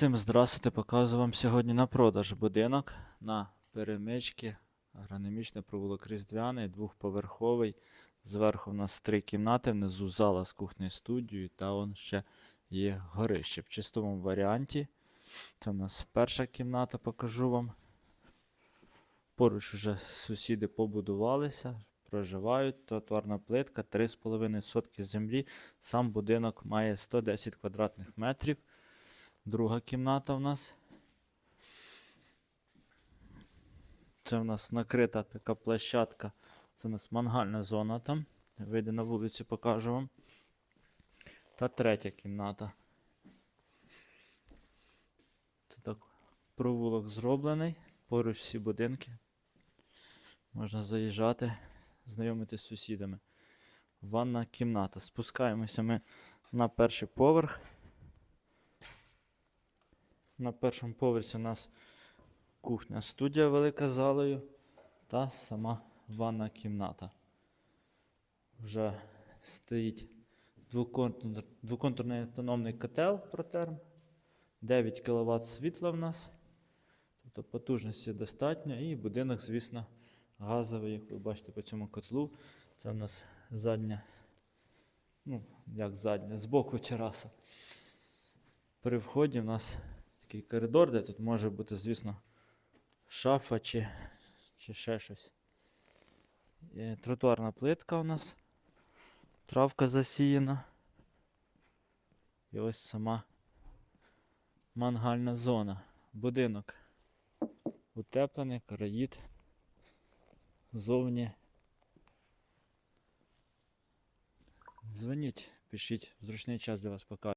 Всім здравствуйте, показую вам сьогодні на продаж будинок на перемички. Агрономічний провулок Різдвяний, двохповерховий. Зверху в нас три кімнати, внизу зала з кухнею студією, та он ще є горище в чистому варіанті. Це в нас перша кімната, покажу вам. Поруч вже сусіди побудувалися, проживають. Тротуарна плитка, 3,5 сотки землі. Сам будинок має 110 квадратних метрів. Друга кімната у нас. Це у нас накрита така площадка. Це у нас мангальна зона там. Вийде на вулицю, покажу вам. Та третя кімната. Це так провулок зроблений. Поруч всі будинки. Можна заїжджати, знайомитися з сусідами. Ванна кімната. Спускаємося ми на перший поверх. На першому поверсі у нас кухня студія велика з залою та сама ванна кімната. Вже стоїть двоконтур, двоконтурний автономний котел протерм. 9 кВт світла в нас. Тобто потужності достатньо. І будинок, звісно, газовий, як ви бачите по цьому котлу. Це у нас задня, ну, як задня, збоку тераса. При вході в нас такий коридор, де тут може бути, звісно, шафа чи, чи ще щось. Тротуарна плитка у нас. Травка засіяна. І ось сама мангальна зона. Будинок утеплений, караїд. Зовні. Дзвоніть, пишіть, зручний час для вас покажу.